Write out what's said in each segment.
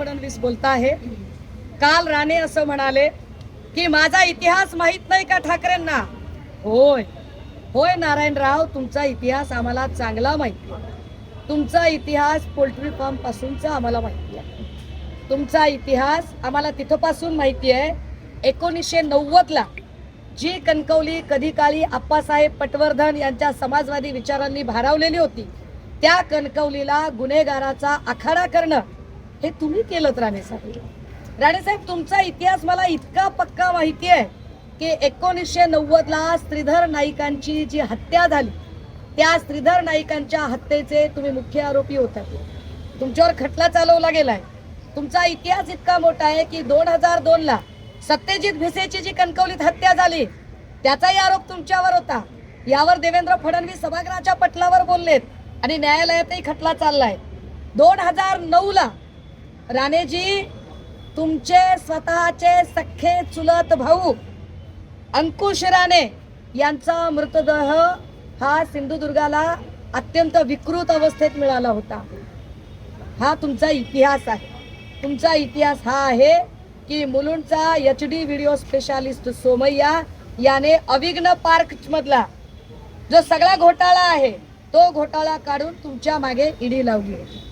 फडणवीस बोलता आहे. काल राणे असं म्हणाले की माझा इतिहास माहीत नाही का ठाकरेंना? होय. होय नारायणराव तुमचा इतिहास आम्हाला चांगला माहिती आहे. तुमचा इतिहास पोल्ट्री फार्म पासूनचा आम्हाला माहिती आहे. तुमचा इतिहास आम्हाला तिथंपासून माहिती आहे एकोणीसशे नव्वदला. जी कणकवली कधी काळी आप्पासाहेब पटवर्धन यांच्या समाजवादी विचारांनी भारावलेली होती त्या कणकवलीला गुन्हेगाराचा आखाडा करणं हे तुम्ही केलं राणेसाहेब. राणेसाहेब तुमचा इतिहास मला इतका पक्का माहिती आहे की एकोणीसशे नव्वदला श्रीधर नाईकांची जी हत्या झाली त्या श्रीधर नाईकांच्या हत्येचे तुम्ही मुख्य आरोपी होता तुमच्यावर खटला चालवला गेलाय. तुमचा इतिहास इतका मोठा आहे की दोन हजार दोन ला सत्यजित भिसेची जी कणकवलीत हत्या झाली त्याचाही आरोप तुमच्यावर होता. यावर देवेंद्र फडणवीस सभागृहाच्या पटलावर बोललेत आणि न्यायालयातही खटला चाललाय. दोन हजार नऊ ला राणेजी तुमचे स्वतःचे सख्खे चुलत भाऊ अंकुश राणे यांचा मृतदेह हा सिंधुदुर्गाला अत्यंत विकृत अवस्थेत मिळाला होता. हा तुमचा इतिहास आहे. तुमचा इतिहास हा आहे की मुलुंडचा H D video specialist Somaiya याने अविघ्न पार्क मधला जो सगळा घोटाळा आहे तो घोटाळा काढून तुमच्या मागे ईडी लावली. आहे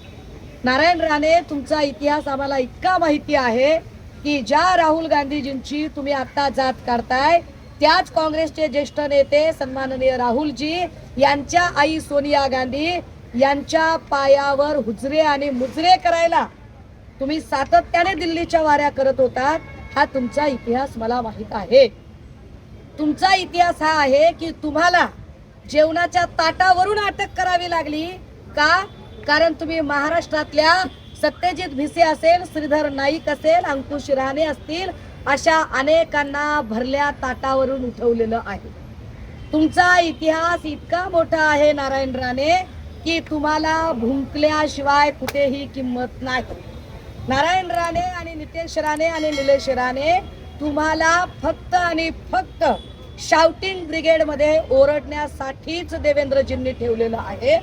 नारायण राणे तुमचा इतिहास आम्हाला इतका माहिती आहे की ज्या राहुल गांधीजींची तुम्ही आता जात काढताय त्याच काँग्रेसचे ज्येष्ठ नेते सन्माननीय राहुलजी यांच्या आई सोनिया गांधी यांच्या पायावर हुजरे आणि मुजरे करायला तुम्ही सातत्याने दिल्लीच्या वाऱ्या करत होतात हा तुमचा इतिहास मला माहीत आहे. तुमचा इतिहास हा आहे की तुम्हाला जेवणाच्या ताटावरून अटक करावी लागली का कारण तुम्ही महाराष्ट्रातल्या सत्यजित भिसे असेल श्रीधर नाईक असेल अंकुश राणे असतील अशा अनेकांना भरल्या ताटावरून उठवलेलं आहे. तुमचा इतिहास इतका मोठा आहे नारायण राणे की तुम्हाला भुंकल्याशिवाय कुठेही किंमत नाही. नारायण राणे आणि नितेश राणे आणि निलेश राणे तुम्हाला फक्त आणि फक्त शाउटिंग ब्रिगेडमध्ये ओरडण्यासाठीच देवेंद्रजींनी ठेवलेलं आहे.